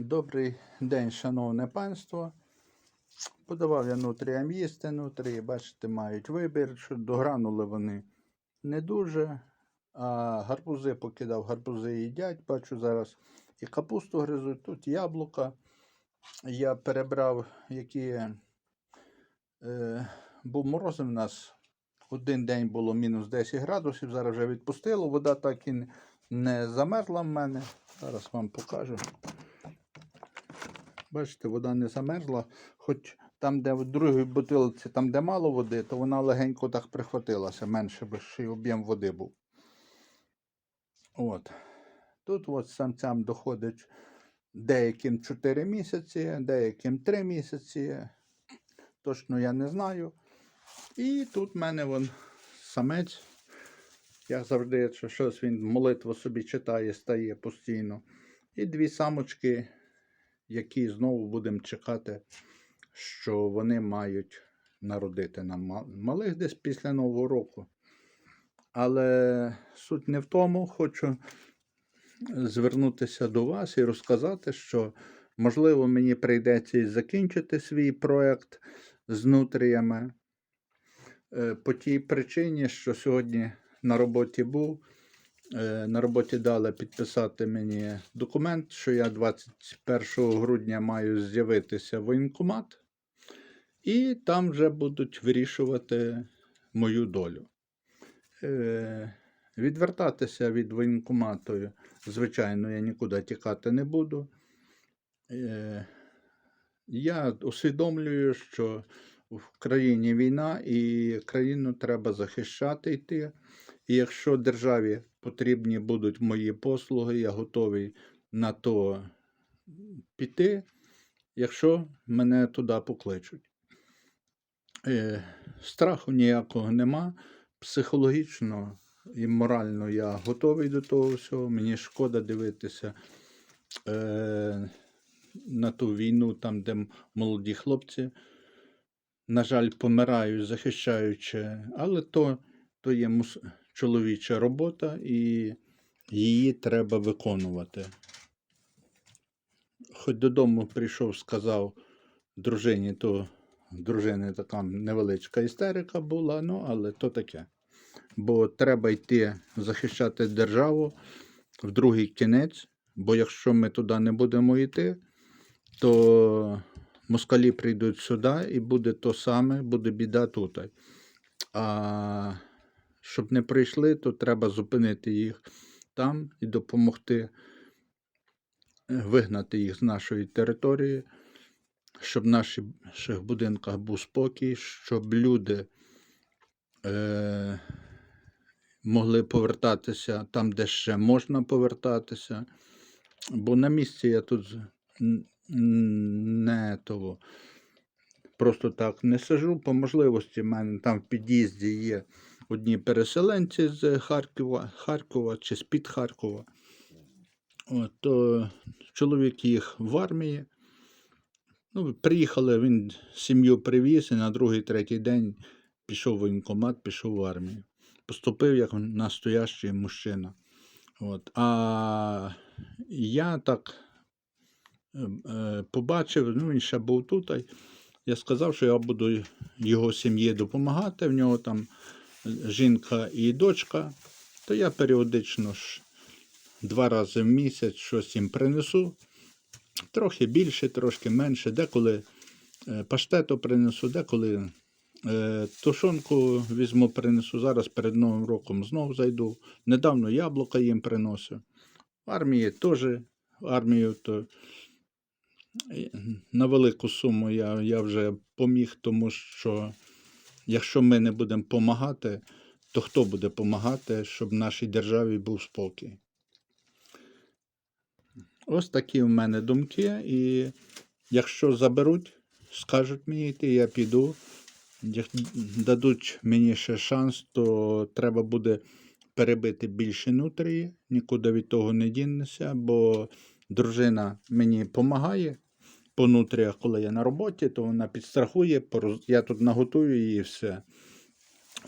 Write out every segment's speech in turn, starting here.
Добрий день, шановне панство. Подавав я нутріям їсти нутрії, бачите, мають вибір, що догранули вони не дуже. А гарбузи покидав, гарбузи їдять. Бачу зараз і капусту гризуть, тут яблука. Я перебрав, які е, був мороз у нас. Один день було мінус 10 градусів, зараз вже відпустило. Вода так і не замерзла в мене. Зараз вам покажу. Бачите, вода не замерзла. Хоч там, де в другій бутилці, там, де мало води, то вона легенько так прихватилася, менше би ще й об'єм води був. От. Тут от самцям доходить деяким 4 місяці, деяким 3 місяці. Точно я не знаю. І тут в мене вон самець. Як завжди, якщо щось він молитву собі читає, стає постійно. І дві самочки, які знову будемо чекати, що вони мають народити нам малих десь після Нового року. Але суть не в тому, хочу звернутися до вас і розказати, що можливо мені прийдеться і закінчити свій проект з нутріями. Е, По тій причині, що сьогодні на роботі був. Е, На роботі дали підписати мені документ, що я 21 грудня маю з'явитися в воєнкомат, і там вже будуть вирішувати мою долю. Е, Відвертатися від воєнкомату, звичайно, я нікуди тікати не буду. Е, Я усвідомлюю, що в країні війна і країну треба захищати йти. І якщо державі потрібні будуть мої послуги, я готовий на то піти, якщо мене туди покличуть. Е, страху ніякого нема. Психологічно і морально я готовий до того всього. Мені шкода дивитися е, на ту війну, там, де молоді хлопці, на жаль, помирають, захищаючи, але то, то є мус- чоловіча робота, і її треба виконувати. Хоч додому прийшов, сказав дружині, то дружини така невеличка істерика була, ну, але то таке. Бо треба йти захищати державу в другий кінець, бо якщо ми туди не будемо йти, то москалі прийдуть сюди і буде то саме, буде біда тут. А щоб не прийшли, то треба зупинити їх там і допомогти е, вигнати їх з нашої території, щоб в наших будинках був спокій, щоб люди е, могли повертатися там, де ще можна повертатися. Бо на місці я тут не того. Просто так не сижу. По можливості, в мене там в під'їзді є одні переселенці з Харкова, Харкова чи з-під Харкова. От, то чоловік їх в армії. Ну, приїхали, він сім'ю привіз і на другий, третій день пішов в воєнкомат, пішов в армію. Поступив як настоящий мужчина. От. А я так е, е, побачив, ну він ще був тут. Я сказав, що я буду його сім'ї допомагати. В нього там жінка і дочка. То я періодично ж два рази в місяць щось їм принесу. Трохи більше, трошки менше. Деколи е, паштету принесу, деколи е, тушонку візьму, принесу. Зараз перед Новим роком знову зайду. Недавно яблука їм приносив. Армії теж армію то е, на велику суму я, я вже поміг, тому що якщо ми не будемо допомагати, то хто буде допомагати, щоб нашій державі був спокій? Ось такі в мене думки. І якщо заберуть, скажуть мені йти, я піду. Як дадуть мені ще шанс, то треба буде перебити більше нутрії, нікуди від того не дінешся, бо дружина мені допомагає по нутріях, коли я на роботі, то вона підстрахує, я тут наготую її все.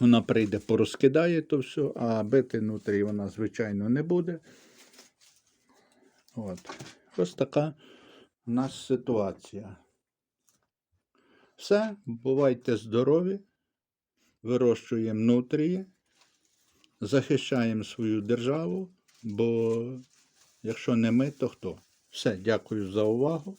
Вона прийде, порозкидає то все, а бити нутрі вона, звичайно, не буде. От. Ось така у нас ситуація. Все, бувайте здорові, вирощуємо нутрії, захищаємо свою державу, бо якщо не ми, то хто? Все, дякую за увагу.